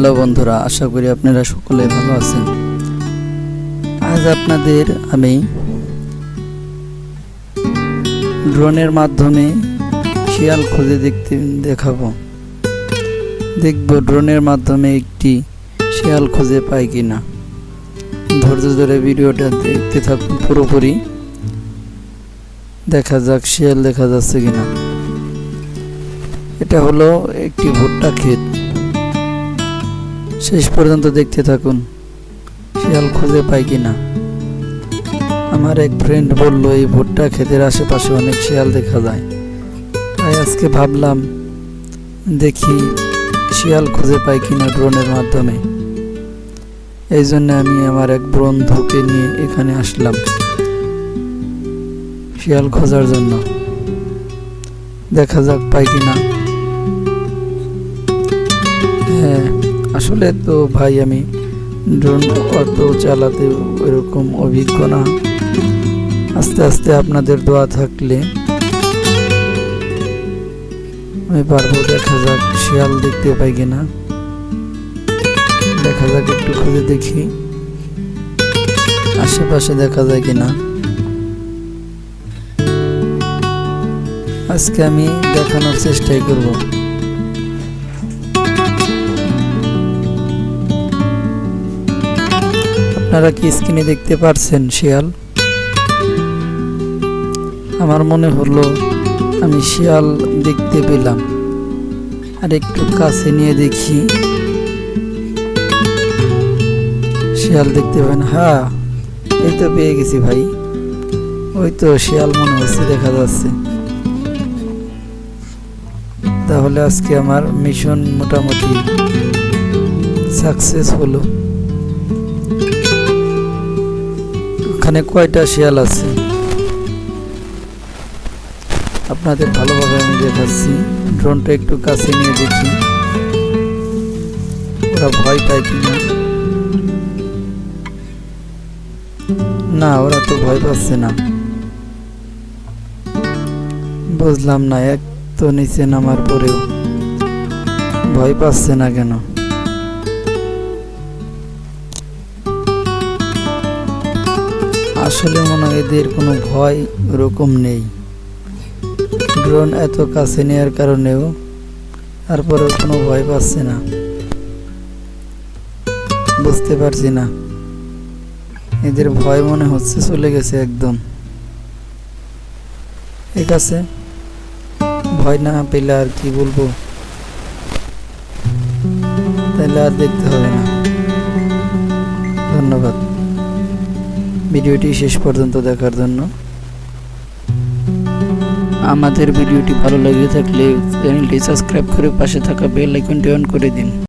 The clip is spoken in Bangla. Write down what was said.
হ্যালো বন্ধুরা, আশা করি আপনারা সকলে ভালো আছেন। আজ আপনাদের আমি ড্রোনের মাধ্যমে শিয়াল খুঁজে দেখতে দেখাবো। দেখব ড্রোনের মাধ্যমে একটি শিয়াল খুঁজে পাই কিনা। ধৈর্য ধরে ভিডিওটা দেখতে থাকুন পুরোপুরি। দেখা যাক শিয়াল দেখা যাচ্ছে কিনা। এটা হলো একটি ভুট্টা ক্ষেত। শেষ পর্যন্ত দেখতে থাকুন, শিয়াল খুঁজে পাই কিনা আমার এক ফ্রেন্ড বলল, এই ভুট্টা ক্ষেতের আশেপাশে অনেক শিয়াল দেখা যায়। তাই আজকে ভাবলাম, দেখি শিয়াল খুঁজে পাই কিনা ড্রোনের মাধ্যমে। এই জন্য আমি আমার এক বন্ধুকে নিয়ে এখানে আসলাম, শিয়াল খোঁজার জন্য। দেখা যাক পাই কিনা হ্যাঁ আসলে তো ভাই, আমি ড্রোন অত চালাতে ওইরকম অভিজ্ঞ না। আস্তে আস্তে আপনাদের দোয়া থাকলে আমি পারব, দেখা যাক শিয়াল দেখতে পাই কিনা। দেখা যাক একটু খুঁজে দেখি, আশেপাশে দেখা যায় কিনা। আজকে আমি দেখানোর চেষ্টাই করব। আপনারা কি স্ক্রিনে দেখতে পারছেন শিয়াল? আমার মনে হলো আমি শিয়াল দেখতে পেলাম। আর একটু কাছে নিয়ে দেখি। শিয়াল দেখতে পান হ্যাঁ এই তো পেয়ে গেছি ভাই। ওই তো শিয়াল মনে হচ্ছে দেখা যাচ্ছে। তাহলে আজকে আমার মিশন মোটামুটি সাকসেস হলো। ওখানে কয়টা শিয়াল আছে? আপনাদের ভালোভাবে আমি দেখাচ্ছি। ড্রোনটা একটু কাছে নিয়ে দেখি। ওরা ভয় পায় কিনা? না, ওরা তো ভয় পাচ্ছে না। বুঝলাম না, এক তো নিচে নামার পরেও। ভয় পাচ্ছে না কেন? আসলে মনে হয় এদের কোনো ভয় ওরকম নেই। ড্রোন এত কাছে নেওয়ার কারণেও তারপরে কোনো ভয় পাচ্ছে না। বুঝতে পারছি না। এদের ভয় মনে হচ্ছে চলে গেছে একদম। ঠিক আছে। ভয় না পেলে আর কি বলব? তাহলে আর দেখতে হবে না। ভিডিওটি শেষ পর্যন্ত দেখার জন্য। আমাদের ভিডিওটি ভালো লেগে থাকলে চ্যানেলটি সাবস্ক্রাইব করে পাশে থাকা বেল আইকনটি অন করে দিন।